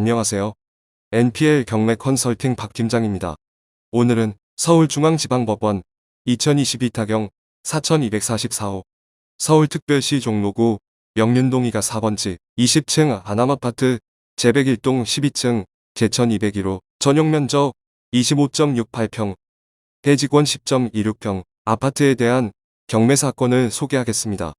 안녕하세요. NPL 경매 컨설팅 박 팀장입니다. 오늘은 서울중앙지방법원 2022 타경 4244호 서울특별시 종로구 명륜동 2가 4번지 20층 아남아파트 제101동 12층 제1201호 전용면적 25.68평 대직원 10.26평 아파트에 대한 경매 사건을 소개하겠습니다.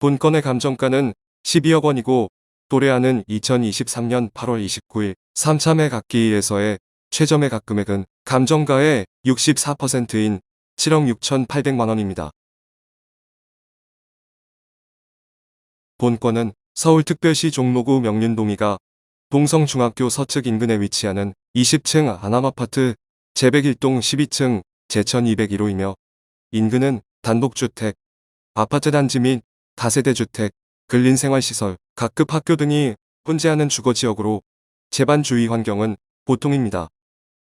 본건의 감정가는 12억 원이고 또래하는 2023년 8월 29일 3참회 각기에서의 최저 매각 금액은 감정가의 64%인 7억 6,800만 원입니다. 본건은 서울특별시 종로구 명륜동이가 동성중학교 서측 인근에 위치하는 20층 아남아파트 제101동 12층 제1201호이며 인근은 단독주택, 아파트 단지 및 다세대 주택, 근린생활시설, 각급 학교 등이 혼재하는 주거지역으로 재반 주위 환경은 보통입니다.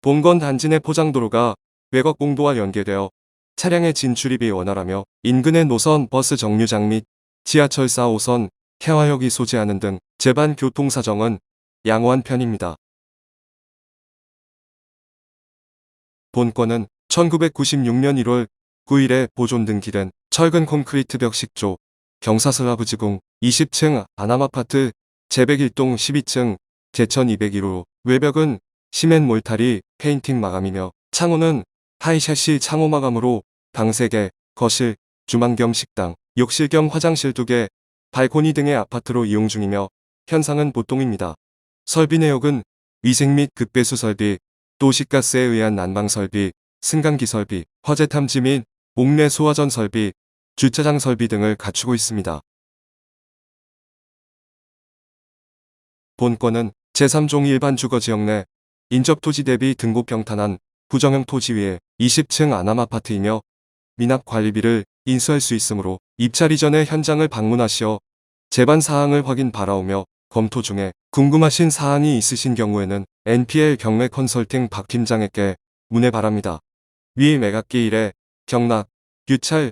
본건 단지 내 포장도로가 외곽 공도와 연계되어 차량의 진출입이 원활하며 인근의 노선 버스 정류장 및 지하철 4호선 태화역이 소재하는 등 재반 교통 사정은 양호한 편입니다. 본건은 1996년 1월 9일에 보존 등기된 철근 콘크리트 벽 식조 경사슬라브지공 20층 아남아파트 제101동 12층 제1201호 외벽은 시멘 몰타리 페인팅 마감이며 창호는 하이샤시 창호 마감으로 방 3개, 거실, 주방 겸 식당, 욕실 겸 화장실 2개, 발코니 등의 아파트로 이용 중이며 현상은 보통입니다. 설비 내역은 위생 및 급배수 설비, 도시가스에 의한 난방 설비, 승강기 설비, 화재 탐지 및 옥내 소화전 설비, 주차장 설비 등을 갖추고 있습니다. 본건은 제3종 일반 주거지역 내 인접토지 대비 등급 평탄한 부정형 토지 위에 20층 아남아파트이며 미납관리비를 인수할 수 있으므로 입찰 이전에 현장을 방문하시어 재반 사항을 확인 바라오며 검토 중에 궁금하신 사항이 있으신 경우에는 NPL 경매 컨설팅 박 팀장에게 문의 바랍니다. 위 매각기 일에 경락, 유찰